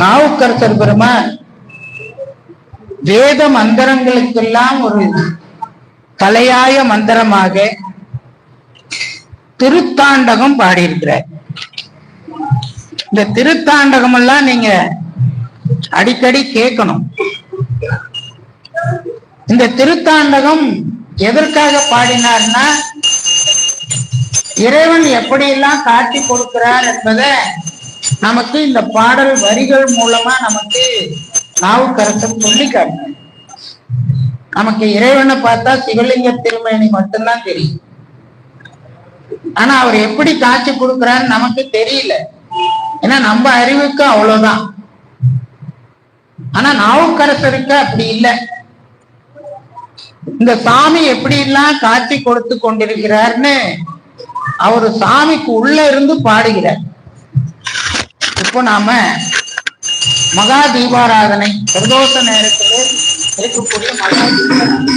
நாவுக்கரசர் பெருமான் வேத மந்திரங்களுக்கெல்லாம் ஒரு தலையாய மந்திரமாக திருத்தாண்டகம் பாடியிருக்கிறார். இந்த திருத்தாண்டகம் எல்லாம் நீங்க அடிக்கடி கேட்கணும். இந்த திருத்தாண்டகம் எதற்காக பாடினார்னா இறைவன் எப்படியெல்லாம் காட்டி கொடுக்கிறார் என்பதை நமக்கு இந்த பாடல் வரிகள் மூலமா நமக்கு நாவுக்கரசர் சொல்லி காட்டினார் நமக்கு இறைவனை பார்த்தா சிவலிங்க திருமேனி மட்டும்தான் தெரியும். ஆனா அவர் எப்படி காட்சி கொடுக்கிறான்னு நமக்கு தெரியல. ஏன்னா நம்ம அறிவுக்கு அவ்வளவுதான். ஆனா நாவுக்கரசருக்கு அப்படி இல்லை. இந்த சாமி எப்படி எல்லாம் காட்சி கொடுத்து கொண்டிருக்கிறார்னு அவர் சாமிக்கு உள்ள இருந்து பாடுகிறார். இப்போ நாம மகா தீபாராதனை பிரதோஷ நேரத்தில் இருக்கக்கூடிய மகா தீபாராதனை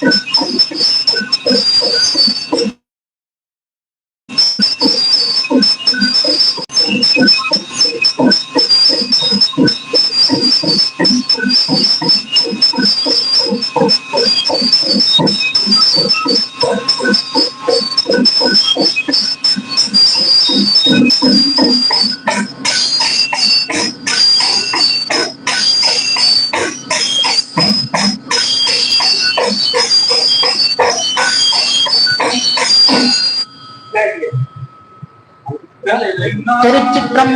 Thank you. Dari Cikram